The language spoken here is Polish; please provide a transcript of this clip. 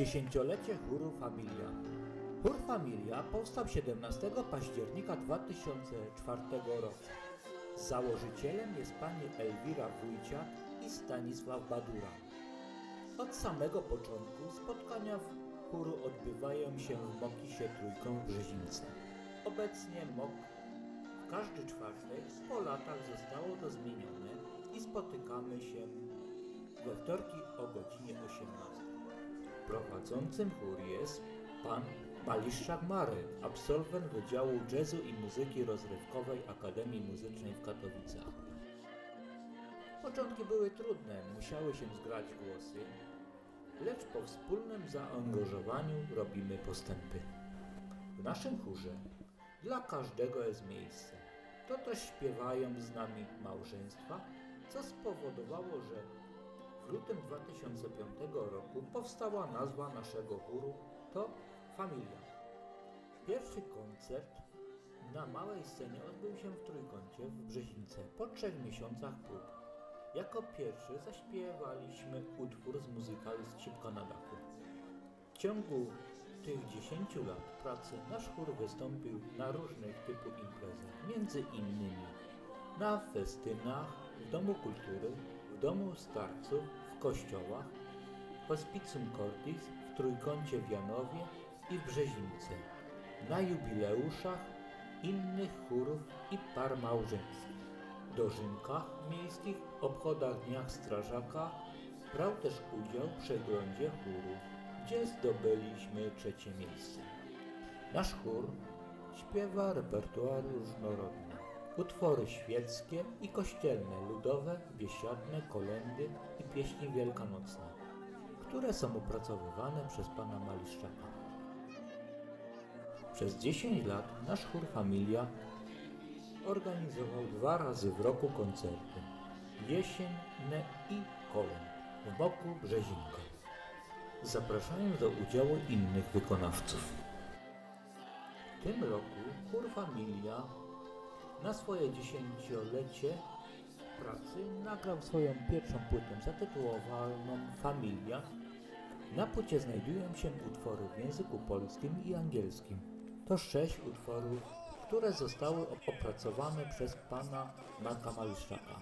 Dziesięciolecie chóru Familia. Chór Familia powstał 17 października 2004 roku. Założycielem jest pani Elwira Wójciak i Stanisław Badura. Od samego początku spotkania w chóru odbywają się w Mokisie Trójką w Brzezińce. Obecnie MOK w każdy czwartek po latach zostało to zmienione i spotykamy się we wtorki o godzinie 18. Prowadzącym chór jest pan Baliszczak Marek, absolwent Wydziału Jazzu i Muzyki Rozrywkowej Akademii Muzycznej w Katowicach. Początki były trudne, musiały się zgrać głosy, lecz po wspólnym zaangażowaniu robimy postępy. W naszym chórze dla każdego jest miejsce. To też śpiewają z nami małżeństwa, co spowodowało, że w lutym 2005 roku powstała nazwa naszego chóru to Familia. Pierwszy koncert na małej scenie odbył się w Trójkącie w Brzezińce po trzech miesiącach prób. Jako pierwszy zaśpiewaliśmy utwór z muzykalu Skrzypka na dachu. W ciągu tych 10 lat pracy nasz chór wystąpił na różnych typu imprezach, między innymi na festynach, w Domu Kultury, Domu Starców, w kościołach, w Hospicjum Cordis, w Trójkącie w Janowie i w Brzezińce, na jubileuszach innych chórów i par małżeńskich, dożynkach miejskich, obchodach Dniach Strażaka, brał też udział w przeglądzie chórów, gdzie zdobyliśmy trzecie miejsce. Nasz chór śpiewa repertuar różnorodny. Utwory świeckie i kościelne, ludowe, biesiadne, kolendy i pieśni wielkanocne, które są opracowywane przez pana Maliszczaka. Przez 10 lat nasz chór Familia organizował dwa razy w roku koncerty jesienne i kolęd w boku Brzezinka, zapraszając do udziału innych wykonawców. W tym roku chór Familia na swoje dziesięciolecie pracy nagrał swoją pierwszą płytę zatytułowaną Familia. Na płycie znajdują się utwory w języku polskim i angielskim. To sześć utworów, które zostały opracowane przez pana Marka Maliszczaka.